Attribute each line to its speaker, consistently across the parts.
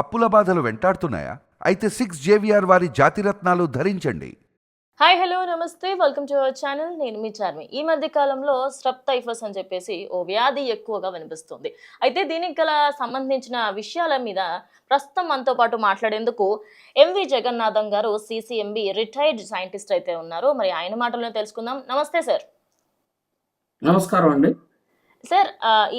Speaker 1: అప్పుల బాధలు వెంటాడుతున్నాయా? అయితే సిక్స్ జేవిఆర్ వారి జాతిరత్నాలు ధరించండి.
Speaker 2: హాయ్ హలో నమస్తే. Welcome to our channel. నేను మీ చార్మి. ఈ మధ్య కాలంలో స్ట్రప్ టైఫస్ అని చెప్పేసి ఓ వ్యాధి ఎక్కువగా వినిపిస్తుంది. అయితే దీనికి గల సంబంధించిన విషయాల మీద ప్రస్తుతం మనతో పాటు మాట్లాడేందుకు ఎంవి జగన్నాథం గారు సిసిఎంబి రిటైర్డ్ సైంటిస్ట్ అయితే ఉన్నారు. మరి ఆయన మాటలను తెలుసుకుందాం. నమస్తే సార్.
Speaker 3: నమస్కారం అండి.
Speaker 2: సార్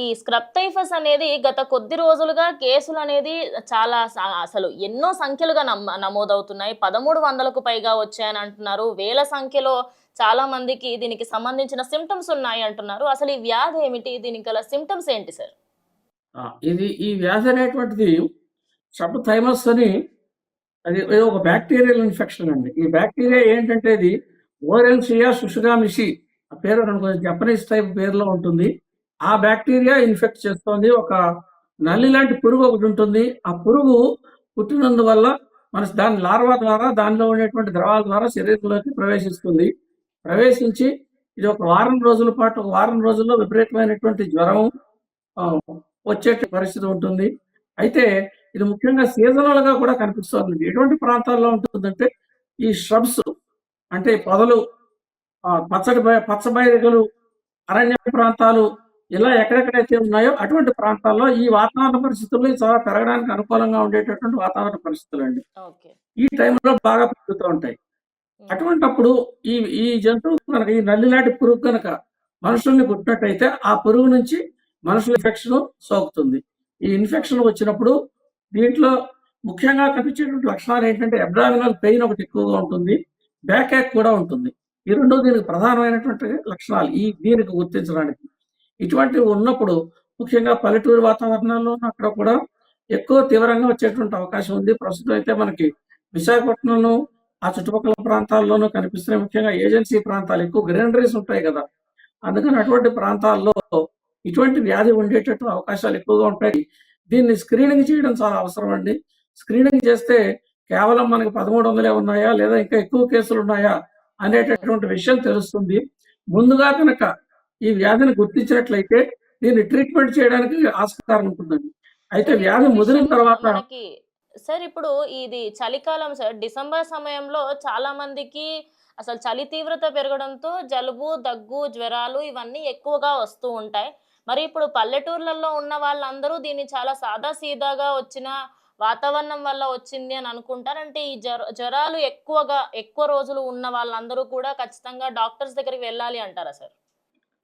Speaker 2: ఈ స్క్రబ్ టైఫస్ అనేది గత కొద్ది రోజులుగా కేసులు అనేది చాలా అసలు ఎన్నో సంఖ్యలుగా నమోదవుతున్నాయి. పదమూడు వందలకు పైగా వచ్చాయని అంటున్నారు. వేల సంఖ్యలో చాలా మందికి దీనికి సంబంధించిన సిమ్టమ్స్ ఉన్నాయి అంటున్నారు. అసలు ఈ వ్యాధి ఏమిటి? దీనికి గల సిమ్టమ్స్ ఏంటి సార్?
Speaker 3: ఇది ఈ వ్యాధి అనేటువంటిది థైమస్ అని అది ఒక బ్యాక్టీరియల్ ఇన్ఫెక్షన్ అండి. ఈ బ్యాక్టీరియా ఏంటంటే ఇది ఓరెన్సియా సుషుగామిషి ఆ పేరు కొంచెం జపనీస్ టైప్ పేరులో ఉంటుంది. ఆ బ్యాక్టీరియా ఇన్ఫెక్ట్ చేస్తుంది. ఒక నల్లి లాంటి పురుగు ఒకటి ఉంటుంది. ఆ పురుగు పుట్టినందువల్ల మన దాని లార్వా ద్వారా దానిలో ఉండేటువంటి ద్రవాల ద్వారా శరీరంలోకి ప్రవేశిస్తుంది. ప్రవేశించి ఇది ఒక వారం రోజుల పాటు ఒక వారం రోజుల్లో విపరీతమైనటువంటి జ్వరం ఆ, వచ్చే పరిస్థితి ఉంటుంది. అయితే ఇది ముఖ్యంగా సీజనల్గా కూడా కనిపిస్తుంది. ఎటువంటి ప్రాంతాల్లో ఉంటుందంటే ఈ shrubs అంటే పొదలు ఆ, పచ్చడి బయ- అరణ్య ప్రాంతాలు ఇలా ఎక్కడెక్కడైతే ఉన్నాయో అటువంటి ప్రాంతాల్లో ఈ వాతావరణ పరిస్థితులు చాలా పెరగడానికి అనుకూలంగా ఉండేటటువంటి వాతావరణ పరిస్థితులు అండి ఈ టైంలో బాగా పెరుగుతూ ఉంటాయి. అటువంటప్పుడు ఈ ఈ జంతువు కనుక ఈ నల్లిలాంటి పురుగు కనుక మనుషుల్ని కుట్టినట్టయితే ఆ పురుగు నుంచి మనుషుల ఇన్ఫెక్షన్ సోకుతుంది. ఈ ఇన్ఫెక్షన్ వచ్చినప్పుడు దీంట్లో ముఖ్యంగా కనిపించేటువంటి లక్షణాలు ఏంటంటే అబ్డామినల్ పెయిన్ ఒకటి ఎక్కువగా ఉంటుంది. బ్యాక్ యాక్ కూడా ఉంటుంది. ఈ రెండు దీనికి ప్రధానమైనటువంటి లక్షణాలు ఈ దీనికి గుర్తించడానికి. ఇటువంటివి ఉన్నప్పుడు ముఖ్యంగా పల్లెటూరు వాతావరణాల్లో అక్కడ కూడా ఎక్కువ తీవ్రంగా వచ్చేటువంటి అవకాశం ఉంది. ప్రస్తుతం అయితే మనకి విశాఖపట్నంలో ఆ చుట్టుపక్కల ప్రాంతాల్లోనూ కనిపిస్తున్నాయి. ముఖ్యంగా ఏజెన్సీ ప్రాంతాలు ఎక్కువ గ్రీనరీస్ ఉంటాయి కదా. అందుకని అటువంటి ప్రాంతాల్లో ఇటువంటి వ్యాధి ఉండేటట్టు అవకాశాలు ఎక్కువగా ఉంటాయి. దీన్ని స్క్రీనింగ్ చేయడం చాలా అవసరం అండి. స్క్రీనింగ్ చేస్తే కేవలం మనకి పదమూడు వందలే ఉన్నాయా? లేదా ఇంకా ఎక్కువ కేసులు ఉన్నాయా? అనేటటువంటి విషయం తెలుస్తుంది. ముందుగా కనుక ఈ వ్యాధిని గుర్తించినట్లయితే దీన్ని ట్రీట్మెంట్ చేయడానికి ఆస్కారం ఉంటుందండి. అయితే వ్యాధి ముదిరిన తర్వాత
Speaker 2: సార్ ఇప్పుడు ఇది చలికాలం సార్. డిసెంబర్ సమయంలో చాలా మందికి అసలు చలి తీవ్రత పెరగడంతో జలుబు దగ్గు జ్వరాలు ఇవన్నీ ఎక్కువగా వస్తూ ఉంటాయి. మరి ఇప్పుడు పల్లెటూర్లలో ఉన్న వాళ్ళందరూ దీన్ని చాలా సాదా సీదాగా వచ్చిన వాతావరణం వల్ల వచ్చింది అని అనుకుంటారు. అంటే ఈ జ్వర జ్వరాలు ఎక్కువగా ఎక్కువ రోజులు ఉన్న వాళ్ళందరూ కూడా ఖచ్చితంగా డాక్టర్స్ దగ్గరికి వెళ్ళాలి అంటారా సార్?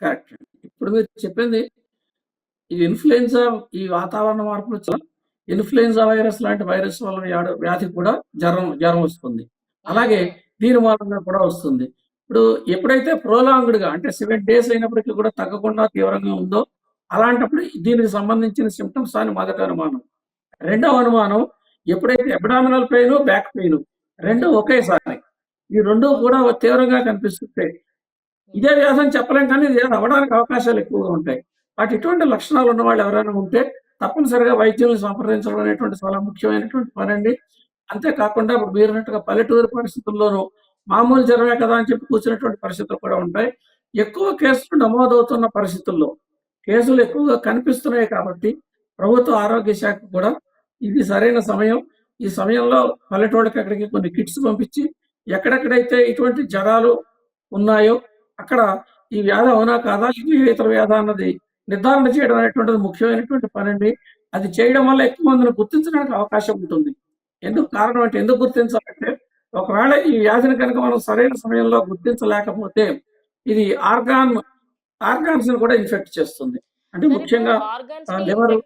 Speaker 3: కరెక్ట్ ఇప్పుడు మీరు చెప్పింది ఈ ఇన్ఫ్లుయెన్జా ఈ వాతావరణ మార్పులు చాలా ఇన్ఫ్లుయెన్జా వైరస్ లాంటి వైరస్ వల్ల వ్యాధి- కూడా జ్వరం జ్వరం వస్తుంది. అలాగే దీని మూలంగా కూడా వస్తుంది. ఇప్పుడు ఎప్పుడైతే ప్రోలాంగ్డ్గా అంటే సెవెన్ డేస్ అయినప్పటికీ కూడా తగ్గకుండా తీవ్రంగా ఉందో అలాంటప్పుడు దీనికి సంబంధించిన సిమ్టమ్స్ అని మొదటి అనుమానం. రెండవ అనుమానం ఎప్పుడైతే అబ్డామినల్ పెయిన్ బ్యాక్ పెయిన్ రెండు ఒకేసారి. ఈ రెండు కూడా తీవ్రంగా కనిపిస్తుంటాయి ఇదే వ్యాధి అని చెప్పలేం కానీ ఇది అవ్వడానికి అవకాశాలు ఎక్కువగా ఉంటాయి. వాటి ఇటువంటి లక్షణాలు ఉన్న వాళ్ళు ఎవరైనా ఉంటే తప్పనిసరిగా వైద్యులను సంప్రదించడం అనేటువంటి చాలా ముఖ్యమైనటువంటి పని అండి అంతేకాకుండా ఇప్పుడు మీరు అన్నట్టుగా పల్లెటూరు పరిస్థితుల్లోనూ మామూలు జ్వరమే కదా అని చెప్పి కూర్చున్నటువంటి పరిస్థితులు కూడా ఉంటాయి. ఎక్కువ కేసులు నమోదవుతున్న పరిస్థితుల్లో కేసులు ఎక్కువగా కనిపిస్తున్నాయి కాబట్టి ప్రభుత్వ ఆరోగ్య శాఖ కూడా ఇది సరైన సమయం. ఈ సమయంలో పల్లెటూళ్ళకి అక్కడికి కొన్ని కిట్స్ పంపించి ఎక్కడెక్కడైతే ఇటువంటి జ్వరాలు ఉన్నాయో అక్కడ ఈ వ్యాధి అవునా కాదా? ఇది ఇతర వ్యాధ అన్నది నిర్ధారణ చేయడం అనేటువంటిది ముఖ్యమైనటువంటి పని అండి. అది చేయడం వల్ల ఎక్కువ మందిని గుర్తించడానికి అవకాశం ఉంటుంది. ఎందుకు కారణం అంటే ఎందుకు గుర్తించాలంటే ఒకవేళ ఈ వ్యాధిని కనుక మనం సరైన సమయంలో గుర్తించలేకపోతే ఇది ఆర్గాన్ ఆర్గాన్స్ని కూడా ఇన్ఫెక్ట్ చేస్తుంది. అంటే ముఖ్యంగా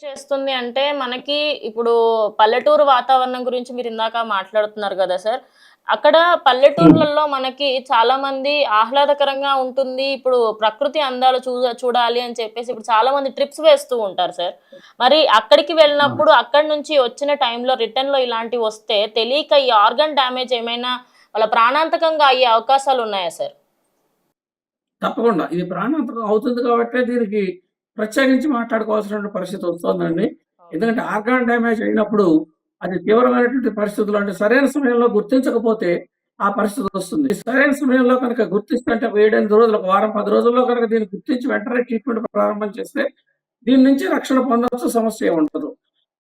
Speaker 2: చేస్తుంది అంటే మనకి ఇప్పుడు పల్లెటూరు వాతావరణం గురించి మీరు ఇందాక మాట్లాడుతున్నారు కదా సార్ అక్కడ పల్లెటూర్లలో మనకి చాలా మంది ఆహ్లాదకరంగా ఉంటుంది ఇప్పుడు ప్రకృతి అందాలు చూ చూడాలి అని చెప్పేసి ఇప్పుడు చాలా మంది ట్రిప్స్ వేస్తూ ఉంటారు సార్. మరి అక్కడికి వెళ్ళినప్పుడు అక్కడి నుంచి వచ్చిన టైంలో రిటర్న్లో ఇలాంటివి వస్తే తెలియక ఈ ఆర్గన్ డ్యామేజ్ ఏమైనా వాళ్ళ ప్రాణాంతకంగా అయ్యే అవకాశాలు ఉన్నాయా సార్?
Speaker 3: తప్పకుండా. ఇది ప్రాణాంతకం అవుతుంది కాబట్టి దీనికి ప్రత్యేకించి మాట్లాడుకోవాల్సిన పరిస్థితి వస్తుందండి. ఎందుకంటే ఆర్గాన్ డ్యామేజ్ అయినప్పుడు అది తీవ్రమైనటువంటి పరిస్థితులు అంటే సరైన సమయంలో గుర్తించకపోతే ఆ పరిస్థితి వస్తుంది. సరైన సమయంలో కనుక గుర్తిస్తే అంటే ఏడెనిమిది రోజులు ఒక వారం పది రోజుల్లో కనుక దీన్ని గుర్తించి వెంటనే ట్రీట్మెంట్ ప్రారంభం చేస్తే దీని నుంచి రక్షణ పొందవచ్చు సమస్య ఉండదు.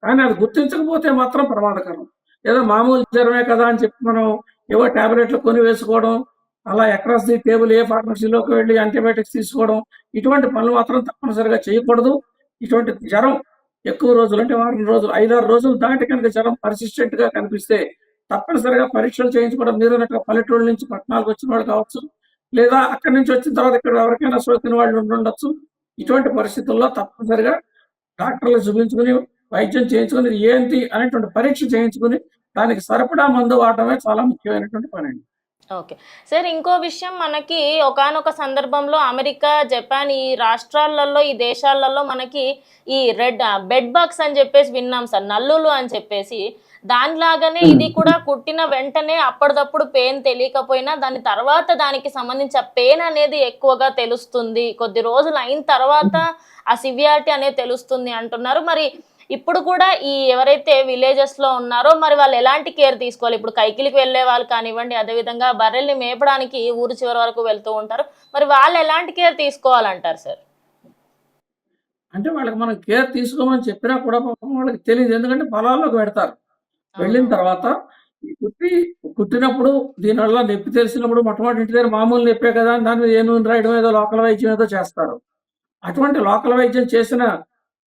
Speaker 3: కానీ అది గుర్తించకపోతే మాత్రం ప్రమాదకరం. ఏదో మామూలు జ్వరమే కదా అని చెప్పి మనం ఏవో టాబ్లెట్లు కొని వేసుకోవడం అలా అక్రాస్ ది టేబుల్ ఏ ఫార్మసీలోకి వెళ్ళి యాంటీబయాటిక్స్ తీసుకోవడం ఇటువంటి పనులు మాత్రం తప్పనిసరిగా చేయకూడదు. ఇటువంటి జ్వరం ఎక్కువ రోజులు అంటే వారం రోజులు ఐదారు రోజులు దాటి కనుక జ్వరం పర్సిస్టెంట్గా కనిపిస్తే తప్పనిసరిగా పరీక్షలు చేయించుకోవడం మీరు పల్లెటూరు నుంచి పట్టణాలకు వచ్చిన వాళ్ళు కావచ్చు లేదా అక్కడి నుంచి వచ్చిన తర్వాత ఇక్కడ ఎవరికైనా సోకిన వాళ్ళు ఉండొచ్చు. ఇటువంటి పరిస్థితుల్లో తప్పనిసరిగా డాక్టర్లు చూపించుకుని వైద్యం చేయించుకుని ఏంటి అనేటువంటి పరీక్ష చేయించుకుని దానికి సరిపడా మందు వాడటమే చాలా ముఖ్యమైనటువంటి పని అండి
Speaker 2: ఓకే. సార్ ఇంకో విషయం మనకి ఒకానొక సందర్భంలో అమెరికా జపాన్ ఈ రాష్ట్రాలలో ఈ దేశాలలో మనకి ఈ రెడ్ బెడ్ బాక్స్ అని చెప్పేసి విన్నాం సార్ నల్లులు అని చెప్పేసి. దానిలాగానే ఇది కూడా కుట్టిన వెంటనే అప్పటిదప్పుడు పెయిన్ తెలియకపోయినా దాని తర్వాత దానికి సంబంధించిన పెయిన్ అనేది ఎక్కువగా తెలుస్తుంది. కొద్ది రోజులు అయిన తర్వాత ఆ సివియారిటీ అనేది తెలుస్తుంది అంటున్నారు. మరి ఇప్పుడు కూడా ఈ ఎవరైతే విలేజెస్లో ఉన్నారో మరి వాళ్ళు ఎలాంటి కేర్ తీసుకోవాలి? ఇప్పుడు కైకిలికి వెళ్ళే వాళ్ళు కానివ్వండి అదేవిధంగా బర్రెల్ని మేపడానికి ఊరు చివరి వరకు వెళ్తూ ఉంటారు. మరి వాళ్ళు ఎలాంటి కేర్ తీసుకోవాలంటారు సార్
Speaker 3: అంటే వాళ్ళకి మనం కేర్ తీసుకోమని చెప్పినా కూడా వాళ్ళకి తెలియదు ఎందుకంటే పొలాల్లోకి పెడతారు. వెళ్ళిన తర్వాత కుట్టి కుట్టినప్పుడు దీనివల్ల నొప్పి తెలిసినప్పుడు మొట్టమొదటి ఇంటి దగ్గర మామూలు నొప్పే కదా అని దాని మీద ఏ నూనె రాయడం ఏదో లోకల్ వైద్యం ఏదో చేస్తారు. అటువంటి లోకల్ వైద్యం చేసిన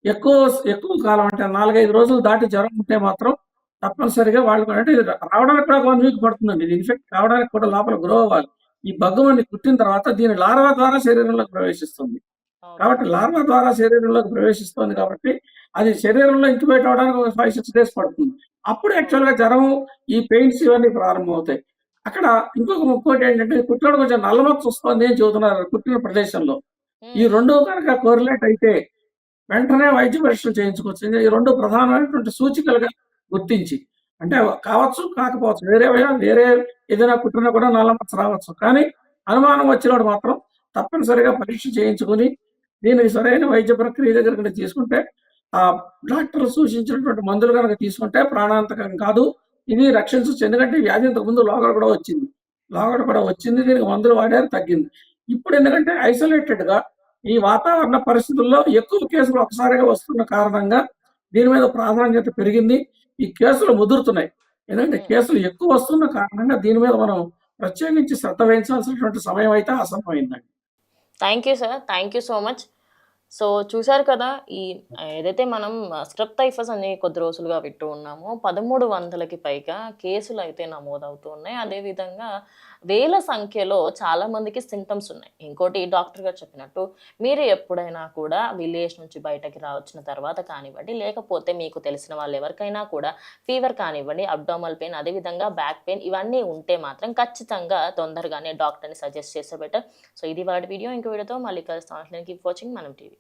Speaker 3: ఎక్కువ ఎక్కువ కాలం అంటే నాలుగైదు రోజులు దాటి జ్వరం ఉంటే మాత్రం తప్పనిసరిగా వాళ్ళకు అంటే ఇది రావడానికి కూడా వన్ వీక్ పడుతుందండి. ఇది ఇన్ఫెక్ట్ కావడానికి కూడా లోపల గ్రో అవ్వాలి. ఈ బగ్గుమని కుట్టిన తర్వాత దీని లార్వా ద్వారా శరీరంలోకి ప్రవేశిస్తుంది. కాబట్టి లార్వా ద్వారా శరీరంలోకి ప్రవేశిస్తుంది కాబట్టి అది శరీరంలో ఇంక్యుబేట్ అవడానికి ఒక ఫైవ్ సిక్స్ డేస్ పడుతుంది. అప్పుడు యాక్చువల్గా జ్వరం ఈ పెయిన్స్ ఇవన్నీ ప్రారంభమవుతాయి. అక్కడ ఇంకొక ముక్కోటి ఏంటంటే కుట్టినోడు కొంచెం నల్లమచ్చ వస్తుంది అని చెబుతున్నారు కుట్టిన ప్రదేశంలో. ఈ రెండు కనుక కోరిలేట్ అయితే వెంటనే వైద్య పరీక్షలు చేయించుకోవచ్చు. ఈ రెండు ప్రధానమైనటువంటి సూచికలుగా గుర్తించి అంటే కావచ్చు కాకపోవచ్చు వేరే వేరే ఏదైనా కుట్టినా కూడా నల్లమచ్చ రావచ్చు. కానీ అనుమానం వచ్చినప్పుడు మాత్రం తప్పనిసరిగా పరీక్ష చేయించుకుని దీనికి సరైన వైద్య ప్రక్రియ దగ్గర కనుక తీసుకుంటే ఆ డాక్టర్ సూచించినటువంటి మందులు కనుక తీసుకుంటే ప్రాణాంతకం కాదు. ఇది రక్షించవచ్చు ఎందుకంటే వ్యాధి ఇంతకు ముందు లోగడ కూడా వచ్చింది. లోగడ కూడా వచ్చింది. దీనికి మందులు వాడారు తగ్గింది. ఇప్పుడు ఎందుకంటే ఐసోలేటెడ్గా ఈ వాతావరణ పరిస్థితుల్లో ఎక్కువ కేసులు ఒకసారిగా వస్తున్న కారణంగా దీని మీద ప్రాధాన్యత పెరిగింది. ఈ కేసులు ముదురుతున్నాయి. ఎందుకంటే కేసులు ఎక్కువ వస్తున్న కారణంగా దీని మీద మనం ప్రత్యేకించి శ్రద్ధ వహించాల్సినటువంటి సమయం అయితే అసమమైందండి
Speaker 2: thank you sir thank you so much so చూశారు కదా ఈ ఏదైతే మనం స్క్రబ్ టైఫస్ అని కొద్ది రోజులుగా వింటూ ఉన్నామో పదమూడు వందలకి పైగా కేసులు అయితే నమోదవుతూ ఉన్నాయి. అదేవిధంగా వేల సంఖ్యలో చాలా మందికి సింటమ్స్ ఉన్నాయి. ఇంకోటి డాక్టర్ గారు చెప్పినట్టు మీరు ఎప్పుడైనా కూడా విలేజ్ నుంచి బయటకి రావచ్చిన తర్వాత కానివ్వండి లేకపోతే మీకు తెలిసిన వాళ్ళు ఎవరికైనా కూడా ఫీవర్ కానివ్వండి అబ్డామల్ పెయిన్ అదేవిధంగా బ్యాక్ పెయిన్ ఇవన్నీ ఉంటే మాత్రం ఖచ్చితంగా తొందరగానే డాక్టర్ని సజెస్ట్ చేసే బెటర్ సో ఇది వాటి వీడియో ఇంకో వీడియోతో మళ్ళీ కలుస్తాం. కీప్ వాచింగ్ మనం టీవీ